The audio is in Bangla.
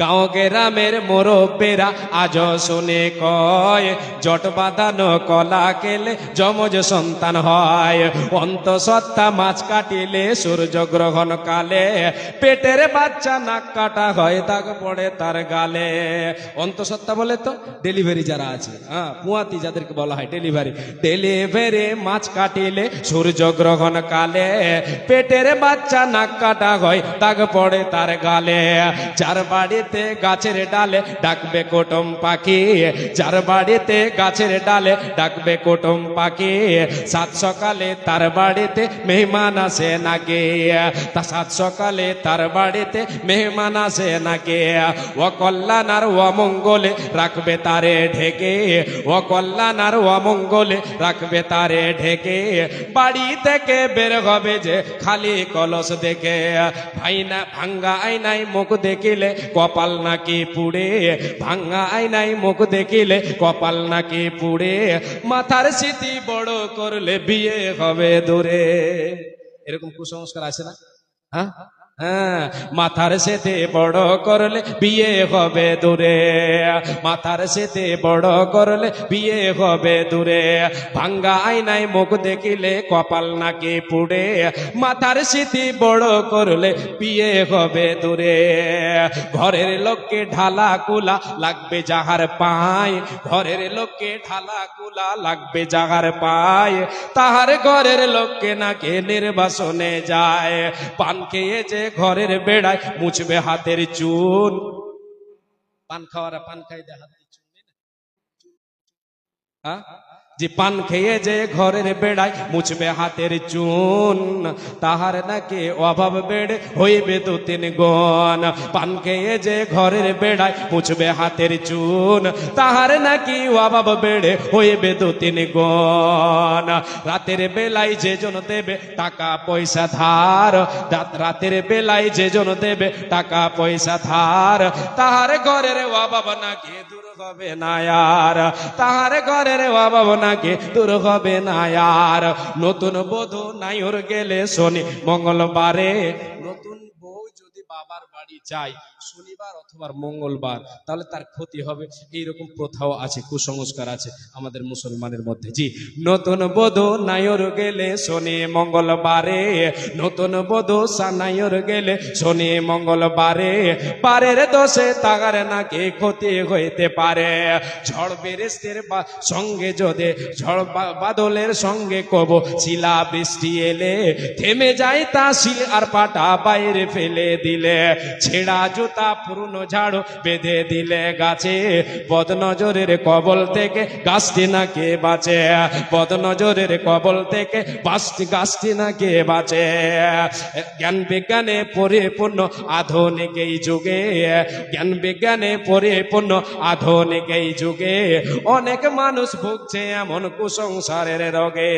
গাঁও গ্রামের মোরব্বেরা আজ শুনে কয়, জট বাঁধানো কলা কেলে যমজ সন্তান হয়। অন্তঃসত্ত্বা মাছ কাটিলে সূর্য গ্রহণ কালে, পেটের বাচ্চা নাক কাটা হয়, দাগ পড়ে তার গালে। অন্তঃসত্ত্বা বলে তো ডেলিভারি যারা আছে হ্যাঁ পুয়াতি যাদেরকে বলা হয় ডেলিভারি ডেলিভারি মাছ কাটিলে সূর্য গ্রহণ কালে, পেটের বাচ্চা নাক কাটা হয়, দাগ পড়ে তার গালে। যার বাড়িতে গাছের ডালে ডাকবে কোটম পাখি। যার বাড়িতে গাছের ডালে ডাকবে কোটম পাখি। সাত সকালে তার বাড়িতে মেহমান আসে নাকি? তা সাত সকালে তার বাড়িতে মেহমান আসে নাকি? ও কল্যাণ আর অমঙ্গলে রাখবে তারে ঢেকে। ও কল্যাণ আর অমঙ্গলে রাখবে তারে ঢেকে। বাড়ি থেকে বের হবে যে খালি কলস দেখে। ভাই না ভাঙ্গা আইনাই মুখ দেখিলে কপাল নাকি পুড়ে? ভাঙ্গা আইনাই মুখ দেখিলে কপাল নাকি পুড়ে? মাথার স্মৃতি বড় করলে বিয়ে হবে দূরে। এরকম কুসংস্কার আছে না? হ্যাঁ? মাথার সেতে বড় করলে বিয়ে হবে দূরে। মাথার সেতে বড় করলে বিয়ে হবে দূরে। ভাঙ্গা আইনায় মুখ দেখিলে কপাল নাকি পুড়ে। মাথার স্মৃতি বড় করলে বিয়ে হবে দূরে। ঘরের লোককে ঢালা কুলা লাগবে যাহার পায়। ঘরের লোককে ঢালা কুলা লাগবে যাহার পায়। তাহার ঘরের লোককে নাকি নির্বাসনে যায়। পান খেয়ে যে ঘরের বেড়ায় মুছবে হাতের চুন পান খাওয়ারা পান খাই দেয় হাতের চুন হ্যাঁ? যে পান খেয়ে যে ঘরের বেড়ায় মুছবে হাতের চুন, তাহার নাকি অভাব বেড়ে হইবে দু তিন গন পান খেয়ে যে ঘরের বেড়ায় মুছবে হাতের চুন, তাহার নাকি অভাব বেড়ে হইবে দু তিন গন রাতের বেলায় যে জন দেবে টাকা পয়সা ধার, রাত- রাতের বেলায় যে জন দেবে টাকা পয়সা ধার, তাহার ঘরের অভাব নাকি দূর হবে না আর তাহার ঘরের অভাব নাকি দূর হবে না আর নতুন বধূ নাইর গেলে শনি মঙ্গলবারে, নতুন বাবার বাড়ি যায়, শনিবার অথবা মঙ্গলবার, তাহলে তার ক্ষতি হবে। এইরকম প্রথাও আছে, কুসংস্কার আছে আমাদের মুসলমানের মধ্যে। জি, নতুন বধূ নাইর গেলে শনি মঙ্গলবারে, নতুন বধূ সানাইর গেলে শনি মঙ্গলবারে। পারের দোষে তাগার নাকি ক্ষতি হইতে পারে। ঝড় বেরেস্তের সঙ্গে যদি, ঝড় বাদলের সঙ্গে কব, শিলা বৃষ্টি এলে থেমে যায় তা শিল আর পাটা বাইরে ফেলে দিলে। ছেঁড়া জুতা পুরনো ঝাড়ু বেঁধে দিলে গাছে। বদনজরের কবল থেকে গাছটি নাকি বাঁচে। বদনজরের কবল থেকে বাসটি গাছটি নাকি বাঁচে। জ্ঞান বিজ্ঞানে পরিপূর্ণ আধুনিক এই যুগে। জ্ঞান বিজ্ঞানে পরিপূর্ণ আধুনিক এই যুগে। অনেক মানুষ ভুগছে এমন কুসংসারের রোগে।